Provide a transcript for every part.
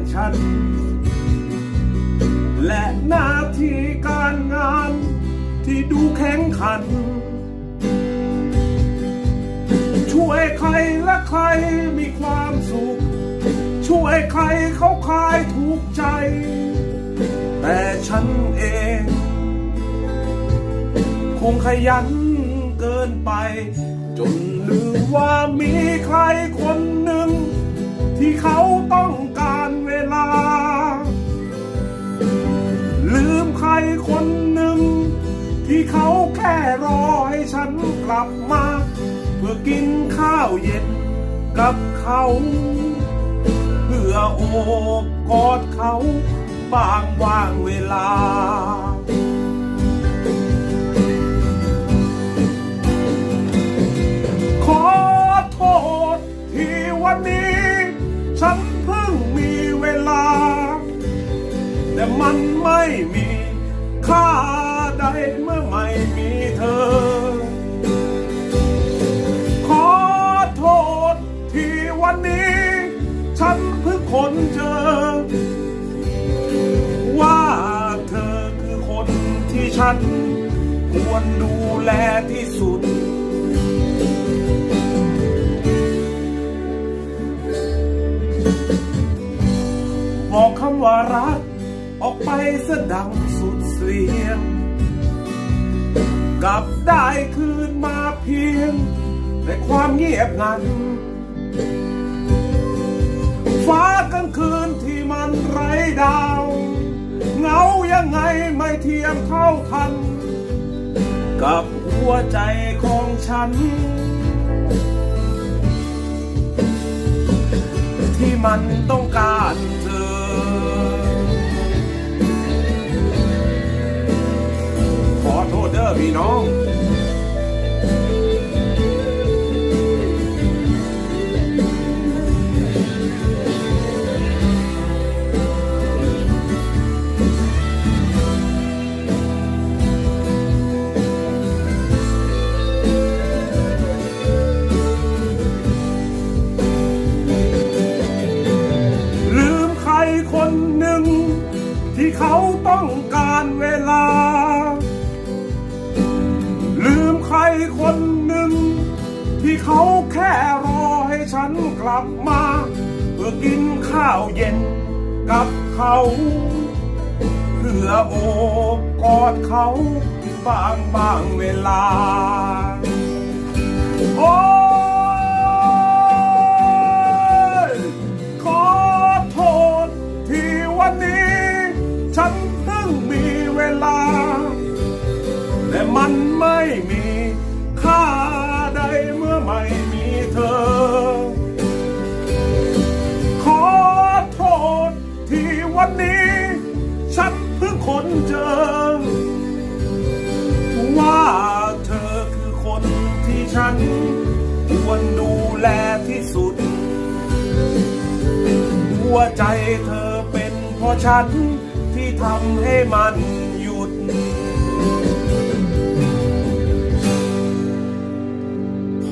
นฉัน และหน้าที่การงานที่ดูแข็งขัน ช่วยใครและใครมีความสุข ช่วยใครเขาคลายทุกใจ แต่ฉันเอง คงขยันเกินไป จนลืมว่ามีใครคนหนึ่งที่เขาต้อง คนหนึ่ง ที่เขาแค่รอให้ฉันกลับมา เพื่อกินข้าวเย็นกับเขา เพื่อโอบกอดเขา บางว่างเวลาขอโทษที่วันนี้ฉันเพิ่งมีเวลา แต่มันไม่มี ใดเมื่อไม่มีเธอ ขอโทษที่วันนี้ ฉันเพิ่งค้นเจอ ว่าเธอคือคนที่ฉัน ควรดูแลที่สุดบอกคำว่ารัก ออกไปสดังสุดเสียง กลับได้คืนมาเพียง แต่ความเงียบงัน ฟ้ากลางคืนที่มันไร้ดาว เงายังไงไม่เทียมเท่าทัน กับหัวใจของฉัน ที่มันต้องการ พี่น้องลืมใครคนหนึ่งที่เขาต้องการเวลา คนหนึ่ง ที่เขาแค่รอให้ฉันกลับมา เพื่อกินข้าวเย็นกับเขาเพื่อโอบกอดเขาบางบางเวลา โอ้ยขอโทษที่วันนี้ ฉันเพิ่งมีเวลาแต่มันไม่มี ค่าใดเมื่อไม่มีเธอ ขอโทษที่วันนี้ ฉันเพิ่งค้นเจอ ว่าเธอคือคนที่ฉัน ควรดูแลที่สุด หัวใจเธอเป็นเพราะฉันที่ทำให้มันหยุด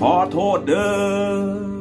ขอโทษเด้อ